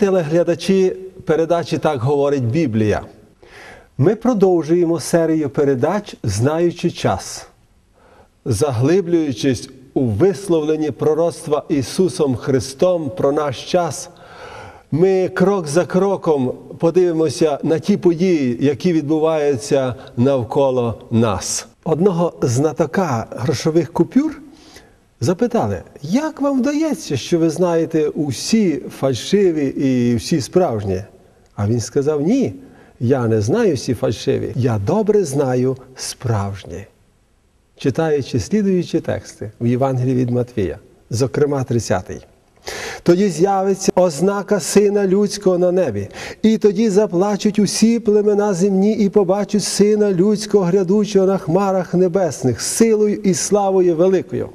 Телеглядачі передачі Так говорить Біблія. Ми продовжуємо серію передач, знаючи час, заглиблюючись у висловленні пророцтва Ісусом Христом про наш час. Ми крок за кроком подивимося на ті події, які відбуваються навколо нас. Одного знатока грошових купюр запитали, як вам вдається, що ви знаєте усі фальшиві і всі справжні? А він сказав: Ні, я не знаю всі фальшиві, я добре знаю справжні. Читаючи слідуючі тексти в Євангелії від Матвія, зокрема 30-й. Тоді з'явиться ознака Сина Людського на небі, і тоді заплачуть усі племена земні і побачать Сина Людського грядучого на хмарах небесних, силою і славою великою.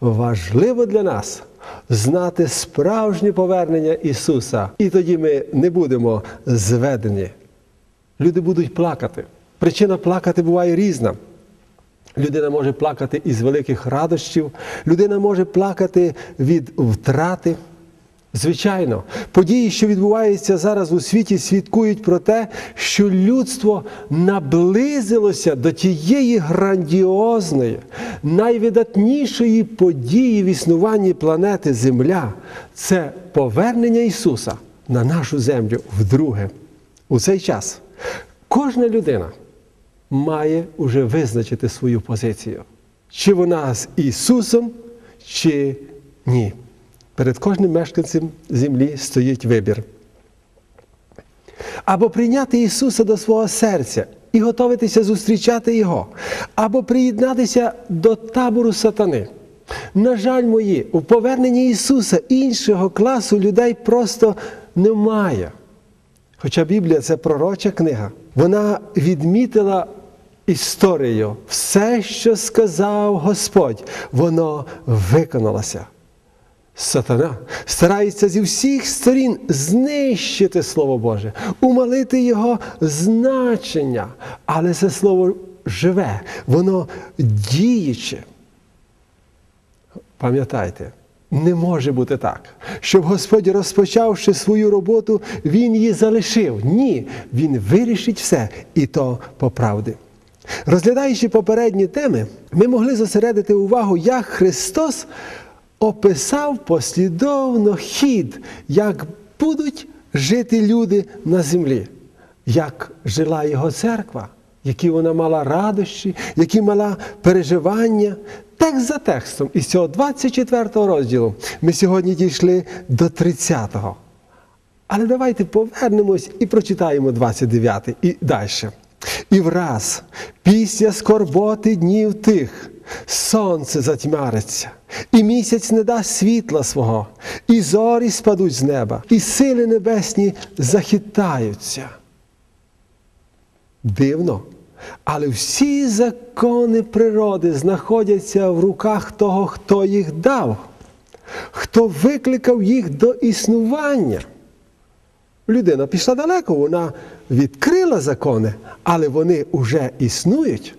Важливо для нас знати справжнє повернення Ісуса, і тоді ми не будемо зведені. Люди будуть плакати. Причина плакати буває різна. Людина може плакати із великих радощів, людина може плакати від втрати. Звичайно, події, що відбуваються зараз у світі, свідкують про те, що людство наблизилося до тієї грандіозної, найвидатнішої події в існуванні планети Земля це повернення Ісуса на нашу землю вдруге. У цей час кожна людина має уже визначити свою позицію, чи вона з Ісусом, чи ні. Перед кожним мешканцем землі стоїть вибір. Або прийняти Ісуса до свого серця і готуватися зустрічати Його, або приєднатися до табору сатани. На жаль, мої, у поверненні Ісуса іншого класу людей просто немає. Хоча Біблія це пророча книга, вона відмітила історію. Все, що сказав Господь, воно виконалося. Сатана старається зі всіх сторін знищити Слово Боже, умалити його значення. Але це слово живе, воно діюче. Пам'ятайте, не може бути так, щоб Господь, розпочавши свою роботу, Він її залишив. Ні, Він вирішить все і то по правді. Розглядаючи попередні теми, ми могли зосередити увагу, як Христос описав послідовно хід, як будуть жити люди на землі, як жила його церква, які вона мала радощі, які мала переживання. Текст за текстом із цього 24 розділу ми сьогодні дійшли до 30-го. Але давайте повернемось і прочитаємо 29 і далі. І враз, після скорботи днів тих, сонце затьмариться, і місяць не дасть світла свого, і зорі спадуть з неба, і сили небесні захитаються. Дивно. Але всі закони природи знаходяться в руках того, хто їх дав, хто викликав їх до існування. Людина пішла далеко, вона відкрила закони, але вони вже існують.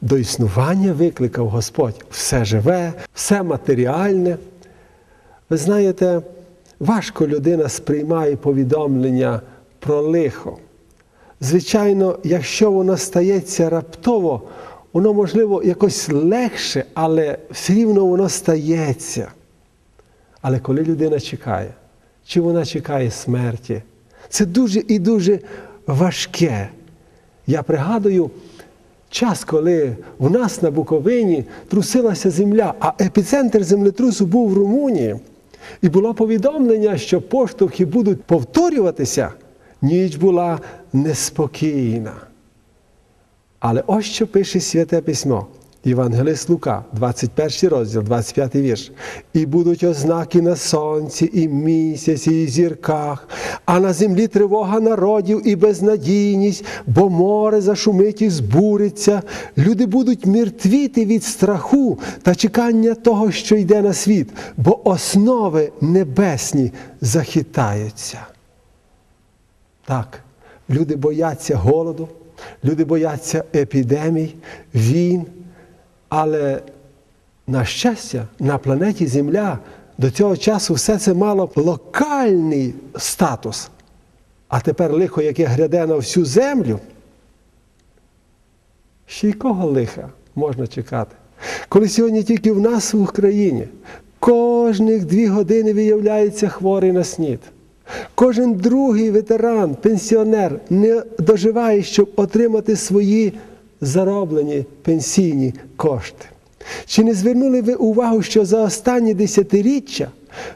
До існування викликав Господь все живе, все матеріальне. Ви знаєте, важко людина сприймає повідомлення про лихо. Звичайно, якщо воно стається раптово, воно, можливо, якось легше, але все рівно воно стається. Але коли людина чекає, чи вона чекає смерті, це дуже і дуже важке. Я пригадую час, коли у нас на Буковині трусилася земля, а епіцентр землетрусу був в Румунії. І було повідомлення, що поштовхи будуть повторюватися. Ніч була неспокійна. Але ось що пише Святе Письмо. Євангелист Лука, 21 розділ, 25 вірш. І будуть ознаки на сонці, і місяці, і зірках, а на землі тривога народів і безнадійність, бо море зашумить і збуриться. Люди будуть мертвіти від страху та чекання того, що йде на світ, бо основи небесні захитаються. Так, люди бояться голоду, люди бояться епідемій, війн. Але, на щастя, на планеті Земля До цього часу все це мало локальний статус. А тепер лихо, яке гряде на всю землю. Ще й кого лиха можна чекати? Коли сьогодні тільки в нас в Україні кожних дві години виявляється хворий на снід. Кожен другий ветеран, пенсіонер не доживає, щоб отримати свої зароблені пенсійні кошти. Чи не звернули ви увагу, що за останні десятиріччя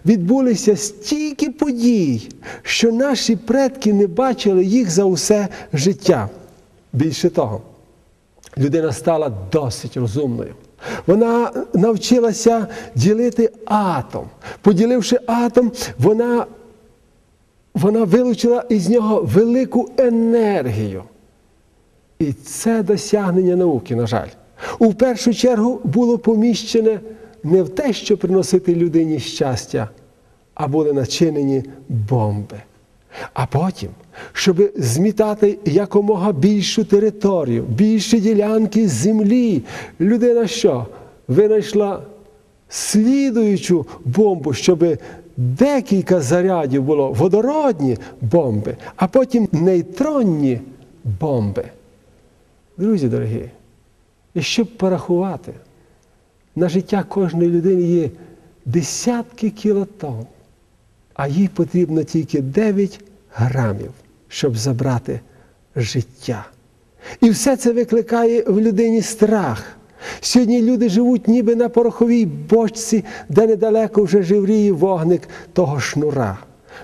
відбулися стільки подій, що наші предки не бачили їх за усе життя? Більше того, людина стала досить розумною. Вона навчилася ділити атом. Поділивши атом, вона, вона вилучила із нього велику енергію. І це досягнення науки, на жаль. У першу чергу було поміщене не в те, що приносити людині щастя, а були начинені бомби. А потім, щоб змітати якомога більшу територію, більші ділянки землі, людина що? Винайшла слідуючу бомбу, щоб декілька зарядів було водородні бомби, а потім нейтронні бомби. Друзі дорогі, щоб порахувати, на життя кожної людини є десятки кілотон, а їй потрібно тільки 9 грамів, щоб забрати життя. І все це викликає в людині страх. Сьогодні люди живуть ніби на пороховій бочці, де недалеко вже живріє вогник того шнура.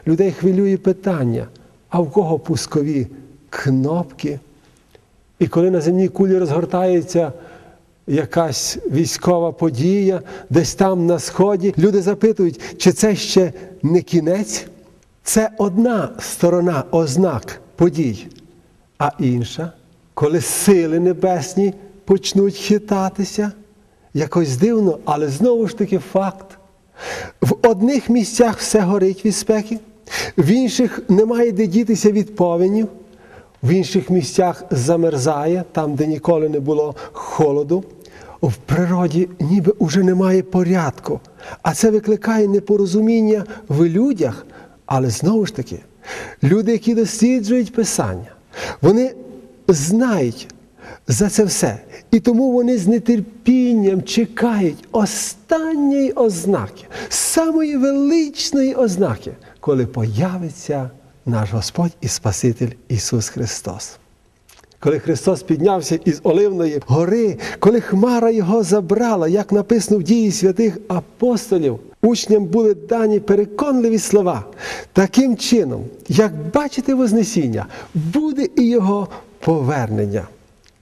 Людей хвилює питання, а в кого пускові кнопки? І коли на земній кулі розгортається якась військова подія, десь там на сході, люди запитують, чи це ще не кінець? Це одна сторона ознак подій, а інша, коли сили небесні почнуть хитатися, якось дивно, але знову ж таки факт. В одних місцях все горить від спеки, в інших немає де дітися від повенів, в інших місцях замерзає, там, де ніколи не було холоду. В природі ніби уже немає порядку, а це викликає непорозуміння в людях. Але знову ж таки, люди, які досліджують Писання, вони знають за це все. І тому вони з нетерпінням чекають останньої ознаки, самої величної ознаки, коли появиться наш Господь і Спаситель Ісус Христос. Коли Христос піднявся із Оливної гори, коли Хмара Його забрала, як написано в дії святих апостолів, учням були дані переконливі слова. Таким чином, як бачите Вознесіння, буде і Його повернення.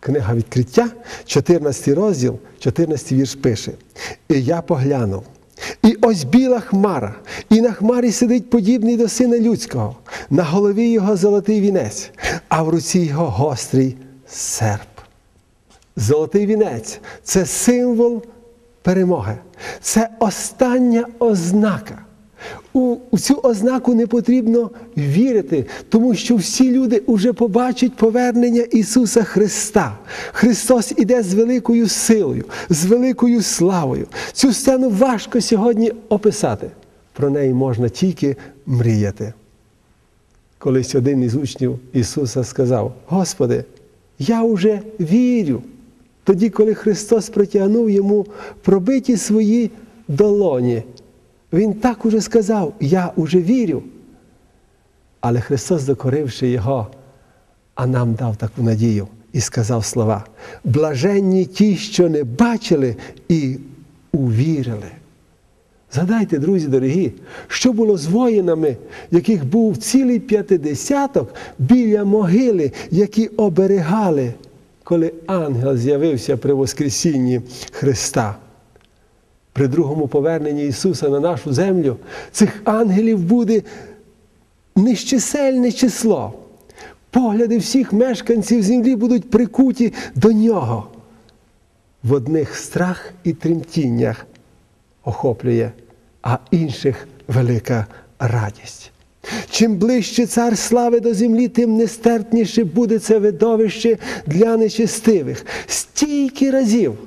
Книга відкриття, 14 розділ, 14 вірш пише. І я поглянув. І ось біла хмара, і на хмарі сидить подібний до сина людського, на голові його золотий вінець, а в руці його гострий серп. Золотий вінець це символ перемоги. Це остання ознака. У, цю ознаку не потрібно вірити, тому що всі люди вже побачать повернення Ісуса Христа. Христос іде з великою силою, з великою славою. Цю сцену важко сьогодні описати. Про неї можна тільки мріяти. Колись один із учнів Ісуса сказав: Господи, я вже вірю. Тоді, коли Христос протягнув йому пробиті свої долоні. Він так уже сказав, я уже вірю. Але Христос, докоривши Його, а нам дав таку надію і сказав слова: блаженні ті, що не бачили і увірили. Згадайте, друзі дорогі, що було з воїнами, яких був цілий п'ятидесяток біля могили, які оберігали, коли ангел з'явився при Воскресінні Христа при другому поверненні Ісуса на нашу землю, цих ангелів буде нещисельне число. Погляди всіх мешканців землі будуть прикуті до нього. В одних страх і тремтіннях охоплює, а інших велика радість. Чим ближче цар слави до землі, тим нестерпніше буде це видовище для нечестивих. Стільки разів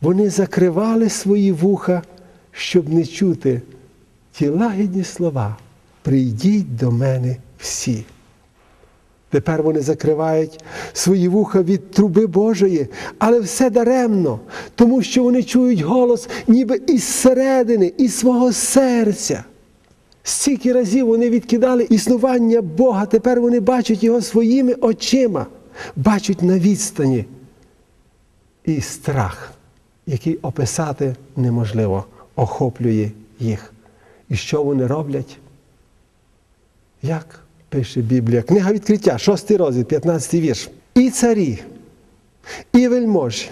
вони закривали свої вуха, щоб не чути ті лагідні слова. Прийдіть до мене всі. Тепер вони закривають свої вуха від труби Божої, але все даремно, тому що вони чують голос ніби із середини, із свого серця. Стільки разів вони відкидали існування Бога, тепер вони бачать його своїми очима, бачать на відстані. І страх, який описати неможливо, охоплює їх. І що вони роблять? Як пише Біблія? Книга відкриття, 6 розділ, 15 вірш. І царі, і вельможі,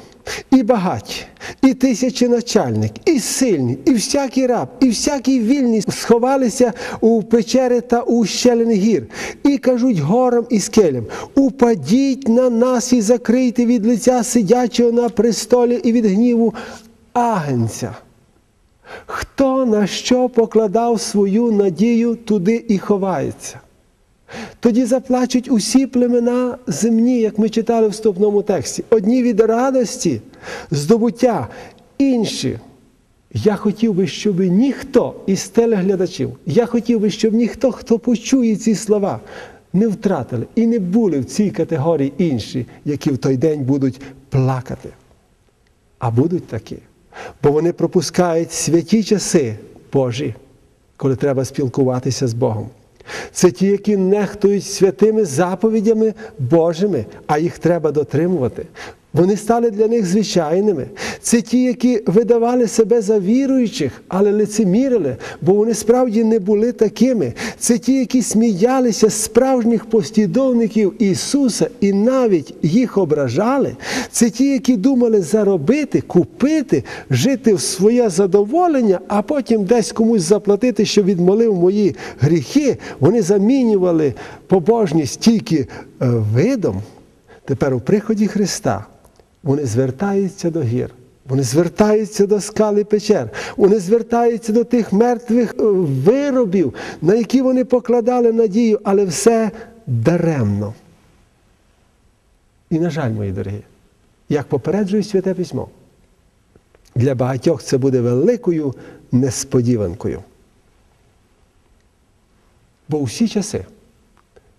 і багаті, і тисячі начальник, і сильні, і всякий раб, і всякий вільний сховалися у печери та у щелини гір, і кажуть горам і скелям: упадіть на нас і закрийте від лиця сидячого на престолі і від гніву агенця. Хто на що покладав свою надію, туди і ховається. Тоді заплачуть усі племена земні, як ми читали в вступному тексті. Одні від радості, здобуття, інші. Я хотів би, щоб ніхто із телеглядачів, я хотів би, щоб ніхто, хто почує ці слова, не втратили і не були в цій категорії інші, які в той день будуть плакати. А будуть такі. Бо вони пропускають святі часи Божі, коли треба спілкуватися з Богом. Це ті, які нехтують святими заповідями Божими, а їх треба дотримувати. Вони стали для них звичайними. Це ті, які видавали себе за віруючих, але лицемірили, бо вони справді не були такими. Це ті, які сміялися з справжніх послідовників Ісуса і навіть їх ображали. Це ті, які думали заробити, купити, жити в своє задоволення, а потім десь комусь заплатити, що відмолив мої гріхи. Вони замінювали побожність тільки е, видом. Тепер у приході Христа вони звертаються до гір, вони звертаються до скали печер, вони звертаються до тих мертвих е, виробів, на які вони покладали надію, але все даремно. І, на жаль, мої дорогі, як попереджує Святе Письмо, для багатьох це буде великою несподіванкою. Бо у всі часи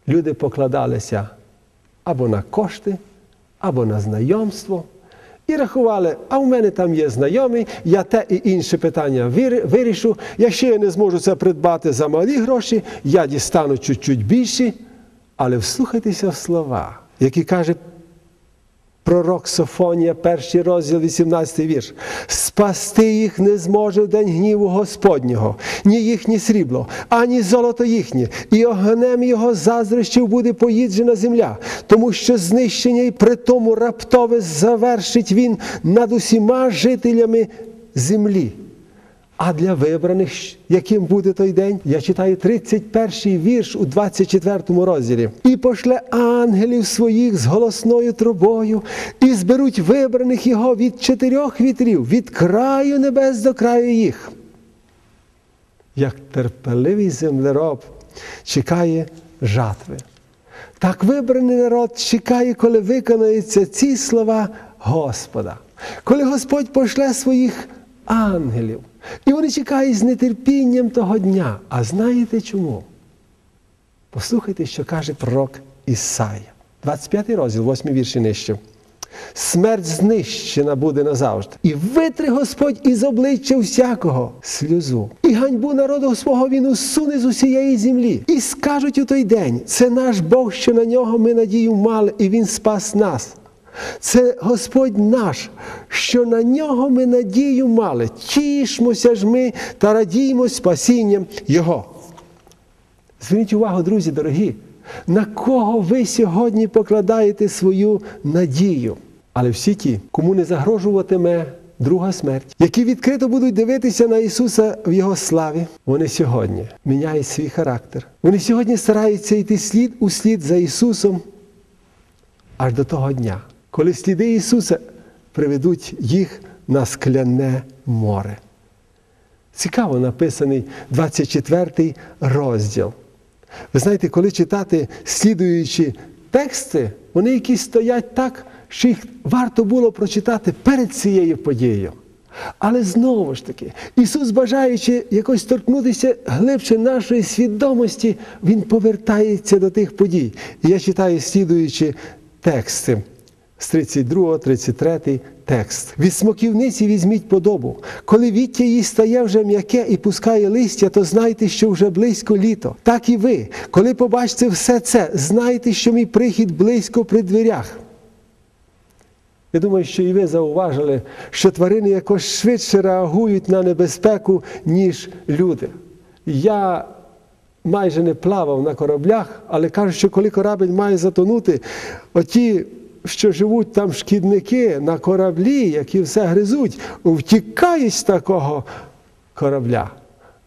люди покладалися або на кошти, або на знайомство. І рахували, а в мене там є знайомий, я те і інше питання вирішу. Якщо я не зможу це придбати за малі гроші, я дістану чуть-чуть більші. Але вслухайтеся в слова, які каже пророк Софонія, перший розділ, 18 вірш. Спасти їх не зможе в день гніву Господнього, ні їхнє срібло, ані золото їхнє, і огнем його заздрощів буде поїджена земля, тому що знищення і притому раптове завершить він над усіма жителями землі. А для вибраних, яким буде той день, я читаю 31-й вірш у 24 розділі. І пошле ангелів своїх з голосною трубою, і зберуть вибраних його від чотирьох вітрів, від краю небес до краю їх. Як терпеливий землероб чекає жатви. Так вибраний народ чекає, коли виконаються ці слова Господа, коли Господь пошле своїх ангелів. І вони чекають з нетерпінням того дня. А знаєте чому? Послухайте, що каже пророк Ісая. 25 розділ, 8 вірші нижче. Смерть знищена буде назавжди. І витри Господь із обличчя всякого сльозу. І ганьбу народу свого він усуне з усієї землі. І скажуть у той день: це наш Бог, що на нього ми надію мали, і Він спас нас. Це Господь наш, що на нього ми надію мали. Тішмося ж ми та радіймо спасінням Його. Зверніть увагу, друзі дорогі, на кого ви сьогодні покладаєте свою надію. Але всі ті, кому не загрожуватиме друга смерть, які відкрито будуть дивитися на Ісуса в Його славі, вони сьогодні міняють свій характер. Вони сьогодні стараються йти слід у слід за Ісусом аж до того дня коли сліди Ісуса приведуть їх на скляне море. Цікаво написаний 24 розділ. Ви знаєте, коли читати слідуючі тексти, вони якісь стоять так, що їх варто було прочитати перед цією подією. Але знову ж таки, Ісус, бажаючи якось торкнутися глибше нашої свідомості, Він повертається до тих подій. І я читаю слідуючи тексти з 32, 33 текст. Від смоківниці візьміть подобу. Коли віття їй стає вже м'яке і пускає листя, то знайте, що вже близько літо. Так і ви, коли побачите все це, знайте, що мій прихід близько при дверях. Я думаю, що і ви зауважили, що тварини якось швидше реагують на небезпеку, ніж люди. Я майже не плавав на кораблях, але кажуть, що коли корабель має затонути, оті, що живуть там шкідники на кораблі, які все гризуть, втікають з такого корабля.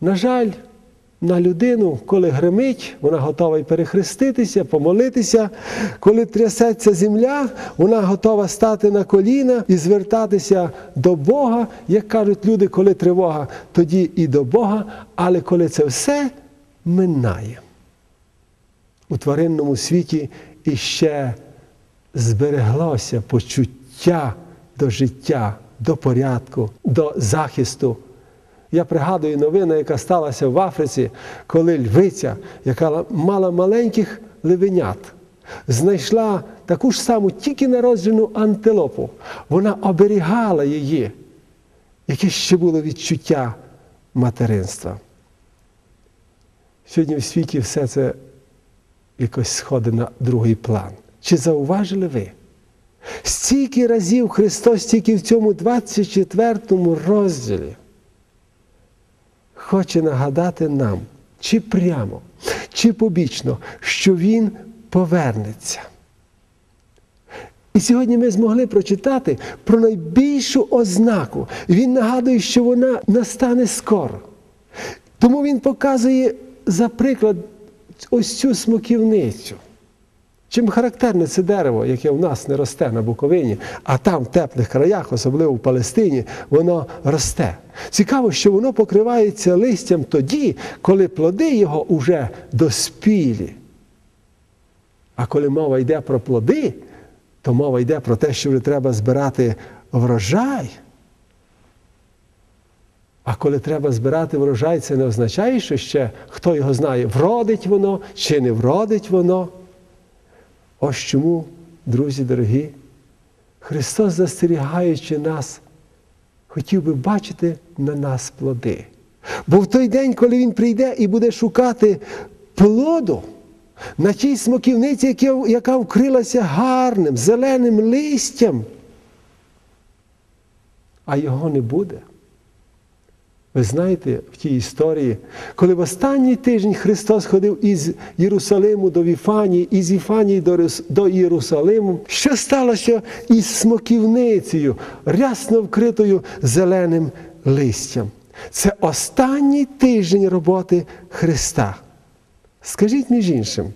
На жаль, на людину, коли гримить, вона готова й перехреститися, помолитися. Коли трясеться земля, вона готова стати на коліна і звертатися до Бога. Як кажуть люди, коли тривога, тоді і до Бога, але коли це все минає. У тваринному світі іще збереглося почуття до життя, до порядку, до захисту. Я пригадую новину, яка сталася в Африці, коли львиця, яка мала маленьких левенят, знайшла таку ж саму тільки народжену антилопу. Вона оберігала її, яке ще було відчуття материнства. Сьогодні в світі все це якось сходить на другий план. Чи зауважили ви? Стільки разів Христос тільки в цьому 24 розділі хоче нагадати нам, чи прямо, чи побічно, що Він повернеться. І сьогодні ми змогли прочитати про найбільшу ознаку. Він нагадує, що вона настане скоро. Тому він показує за приклад ось цю смоківницю. Чим характерне це дерево, яке в нас не росте на Буковині, а там, в теплих краях, особливо в Палестині, воно росте. Цікаво, що воно покривається листям тоді, коли плоди його вже доспілі. А коли мова йде про плоди, то мова йде про те, що вже треба збирати врожай. А коли треба збирати врожай, це не означає, що ще хто його знає, вродить воно чи не вродить воно. Ось чому, друзі дорогі, Христос, застерігаючи нас, хотів би бачити на нас плоди. Бо в той день, коли Він прийде і буде шукати плоду на тій смоківниці, яка вкрилася гарним, зеленим листям, а його не буде. Ви знаєте в тій історії, коли в останній тиждень Христос ходив із Єрусалиму до Віфанії, із Віфанії до Єрусалиму, що сталося із смоківницею, рясно вкритою зеленим листям. Це останній тиждень роботи Христа. Скажіть між іншим,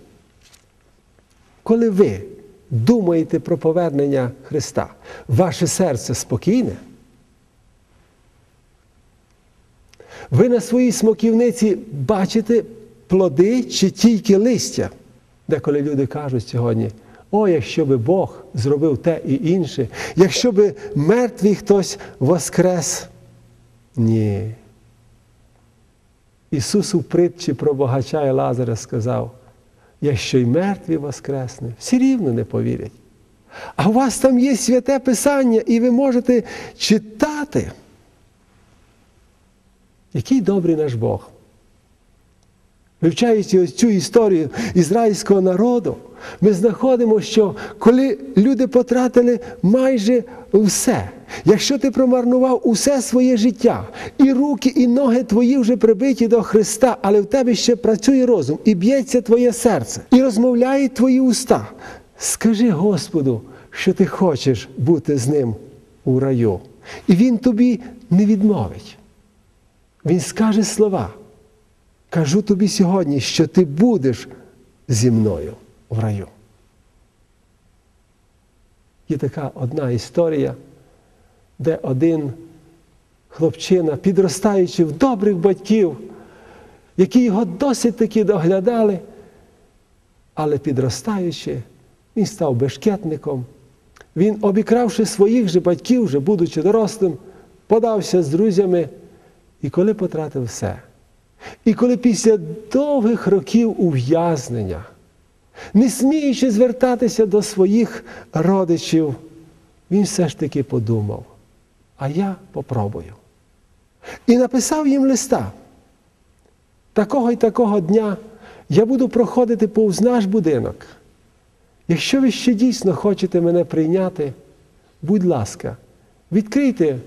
коли ви думаєте про повернення Христа, ваше серце спокійне? Ви на своїй смоківниці бачите плоди чи тільки листя, деколи люди кажуть сьогодні, о, якщо би Бог зробив те і інше, якщо би мертвий хтось воскрес. Ні. Ісус у притчі про богача і Лазаря сказав, якщо й мертві воскресне, всі рівно не повірять. А у вас там є святе Писання, і ви можете читати. Який добрий наш Бог. Вивчаючи ось цю історію ізраїльського народу, ми знаходимо, що коли люди потратили майже все, якщо ти промарнував усе своє життя, і руки, і ноги твої вже прибиті до Христа, але в тебе ще працює розум, і б'ється твоє серце, і розмовляють твої уста. Скажи Господу, що ти хочеш бути з ним у раю. І Він тобі не відмовить. Він скаже слова. Кажу тобі сьогодні, що ти будеш зі мною в раю. Є така одна історія, де один хлопчина, підростаючи в добрих батьків, які його досить таки доглядали, але підростаючи, він став бешкетником. Він, обікравши своїх же батьків, вже будучи дорослим, подався з друзями, і коли потратив все. І коли після довгих років ув'язнення, не сміючи звертатися до своїх родичів, він все ж таки подумав, а я попробую. І написав їм листа. Такого і такого дня я буду проходити повз наш будинок. Якщо ви ще дійсно хочете мене прийняти, будь ласка, відкрийте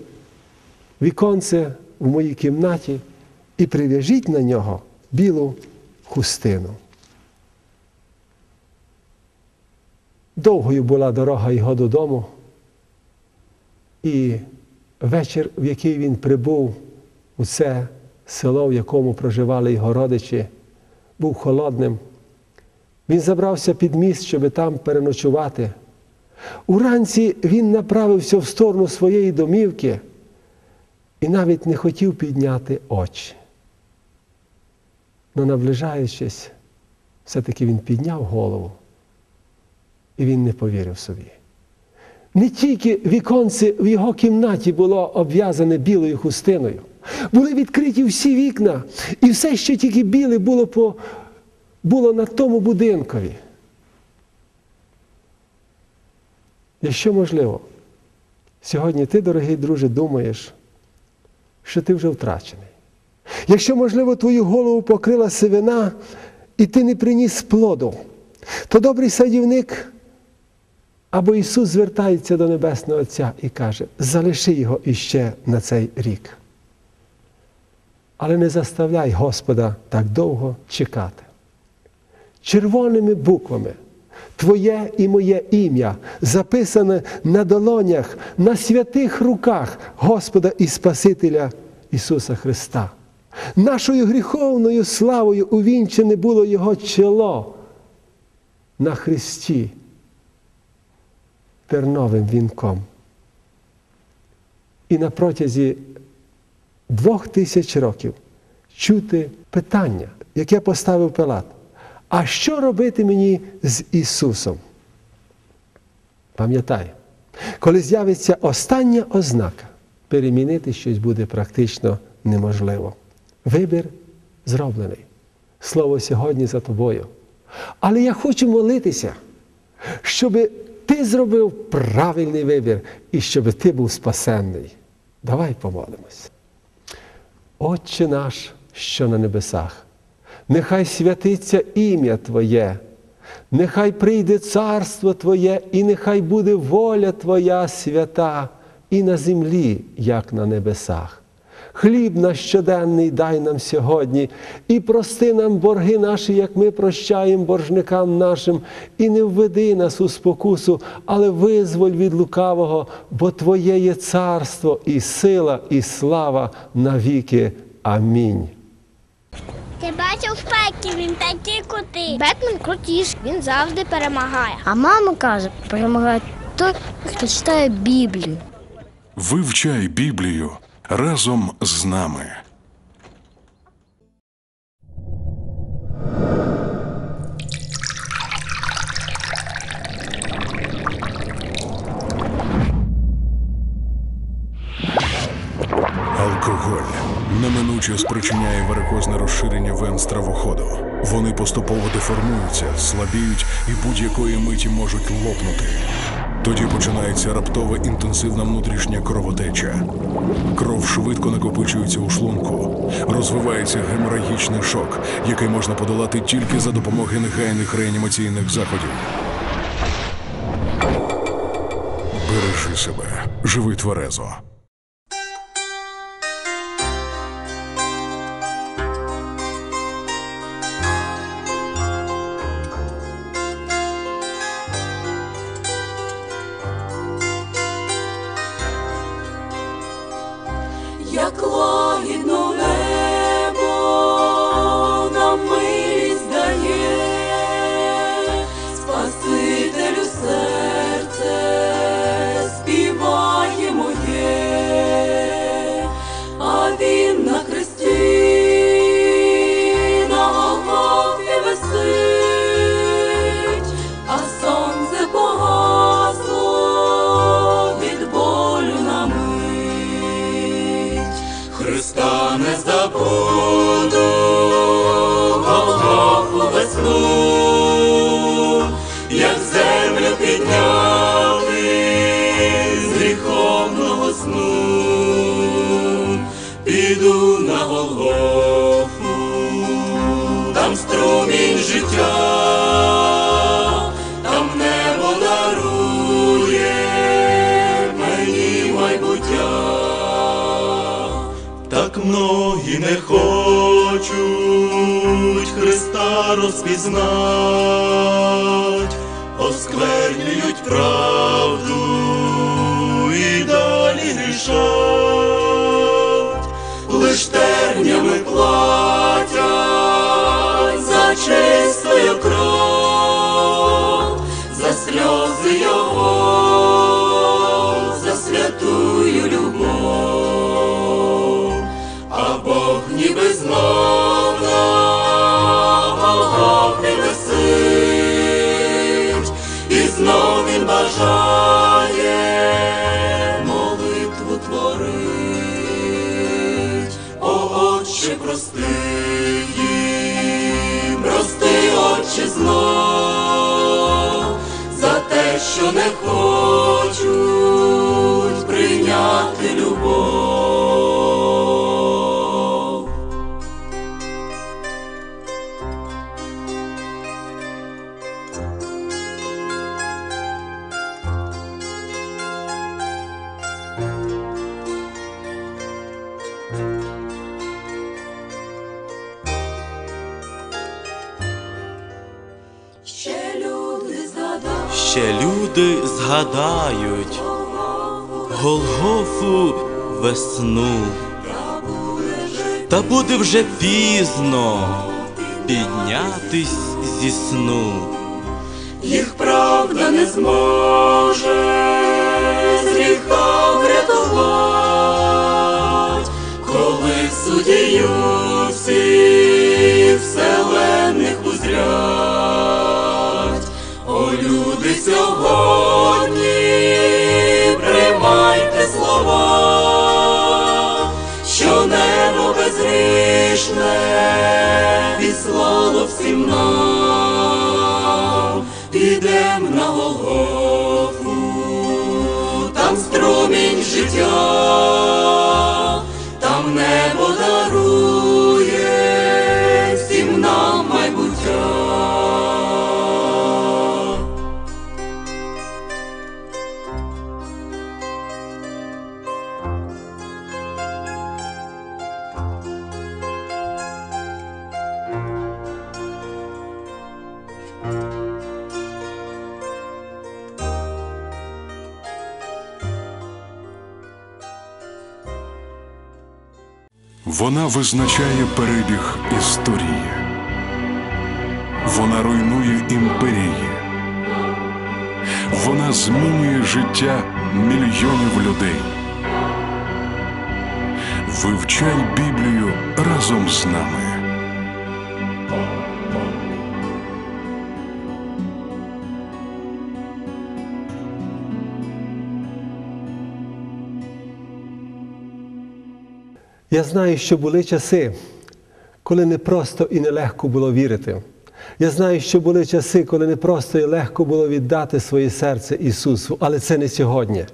віконце в моїй кімнаті і прив'яжіть на нього білу хустину. Довгою була дорога його додому, і вечір, в який він прибув у це село, в якому проживали його родичі, був холодним. Він забрався під міст, щоб там переночувати. Уранці він направився в сторону своєї домівки і навіть не хотів підняти очі. Но наближаючись, все-таки він підняв голову, і він не повірив собі. Не тільки віконце в його кімнаті було обв'язане білою хустиною, були відкриті всі вікна, і все, що тільки біле, було по, було на тому будинкові. Якщо можливо, сьогодні ти, дорогий друже, думаєш, що ти вже втрачений. Якщо, можливо, твою голову покрила сивина, і ти не приніс плоду, то добрий садівник або Ісус звертається до Небесного Отця і каже, залиши його іще на цей рік. Але не заставляй Господа так довго чекати. Червоними буквами Твоє і моє ім'я записане на долонях, на святих руках Господа і Спасителя Ісуса Христа. Нашою гріховною славою увінчене було Його чоло на Христі терновим вінком. І на протязі двох тисяч років чути питання, яке поставив Пилат. А що робити мені з Ісусом? Пам'ятай, коли з'явиться остання ознака, перемінити щось буде практично неможливо. Вибір зроблений. Слово сьогодні за тобою. Але я хочу молитися, щоб ти зробив правильний вибір і щоб ти був спасенний. Давай помолимось. Отче наш, що на небесах, нехай святиться ім'я Твоє, нехай прийде царство Твоє, і нехай буде воля Твоя свята і на землі, як на небесах. Хліб наш щоденний дай нам сьогодні, і прости нам борги наші, як ми прощаємо боржникам нашим, і не введи нас у спокусу, але визволь від лукавого, бо Твоє є царство, і сила, і слава навіки. Амінь. Ти бачив Пекі, він такий крутий. Бетмен крутіш, він завжди перемагає. А мама каже, перемагає той, хто читає Біблію. Вивчай Біблію разом з нами. Неминуче спричиняє варикозне розширення вен стравоходу. Вони поступово деформуються, слабіють і будь-якої миті можуть лопнути. Тоді починається раптова інтенсивна внутрішня кровотеча. Кров швидко накопичується у шлунку. Розвивається геморагічний шок, який можна подолати тільки за допомогою негайних реанімаційних заходів. Бережи себе, живи тверезо. Христа не забуду, Голгофу весну, як землю підняв. Не хочуть Христа розпізнать, осквернюють правду і далі грішать, лиш тернями платять за чистою кров, за сльози його, Ще люди згадають, Ще люди згадають Голгофу весну, та буде вже пізно піднятись зі сну. їх правда не зможе з гріха врятувати, коли суддію всіх вселенних узрять. Сьогодні. Приймайте слова, що небо безгрішне відслало всім нам, підем на Голгофу, там струмінь життя, визначає перебіг історії. Вона руйнує імперії. Вона змінює життя мільйонів людей. Вивчай Біблію разом з нами. Я знаю, що були часи, коли не просто і нелегко було вірити. Я знаю, що були часи, коли не просто і легко було віддати своє серце Ісусу, але це не сьогодні.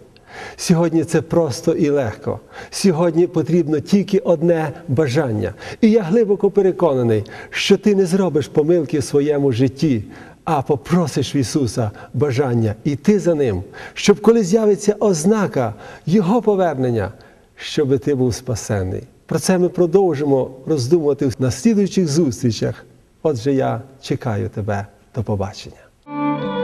Сьогодні це просто і легко. Сьогодні потрібно тільки одне бажання. І я глибоко переконаний, що ти не зробиш помилки в своєму житті, а попросиш в Ісуса бажання йти за Ним, щоб коли з'явиться ознака Його повернення, щоб ти був спасений. Про це ми продовжимо роздумувати на слідуючих зустрічах. Отже, я чекаю тебе. До побачення.